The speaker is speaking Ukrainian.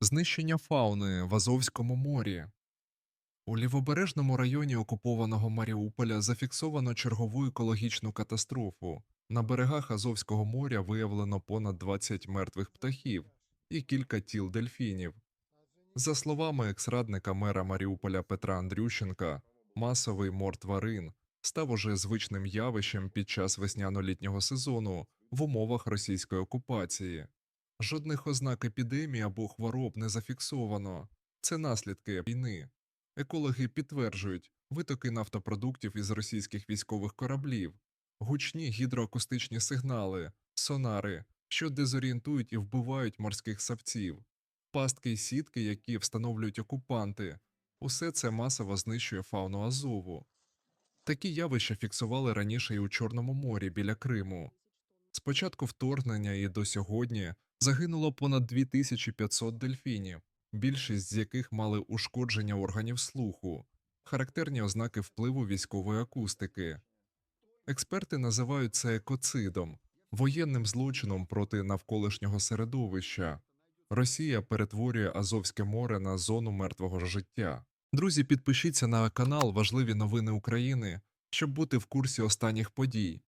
Знищення фауни в Азовському морі. У лівобережному районі окупованого Маріуполя зафіксовано чергову екологічну катастрофу. На берегах Азовського моря виявлено понад 20 мертвих птахів і кілька тіл дельфінів. За словами екс-радника мера Маріуполя Петра Андрющенка, масовий мор тварин став уже звичним явищем під час весняно-літнього сезону в умовах російської окупації. Жодних ознак епідемії або хвороб не зафіксовано. Це наслідки війни. Екологи підтверджують витоки нафтопродуктів із російських військових кораблів, гучні гідроакустичні сигнали, сонари, що дезорієнтують і вбивають морських савців, пастки й сітки, які встановлюють окупанти. Усе це масово знищує фауну Азову. Такі явища фіксували раніше і у Чорному морі біля Криму. З початку вторгнення і до сьогодні загинуло понад 2500 дельфінів, більшість з яких мали ушкодження органів слуху, характерні ознаки впливу військової акустики. Експерти називають це екоцидом, воєнним злочином проти навколишнього середовища. Росія перетворює Азовське море на зону мертвого життя. Друзі, підпишіться на канал Важливі новини України, щоб бути в курсі останніх подій.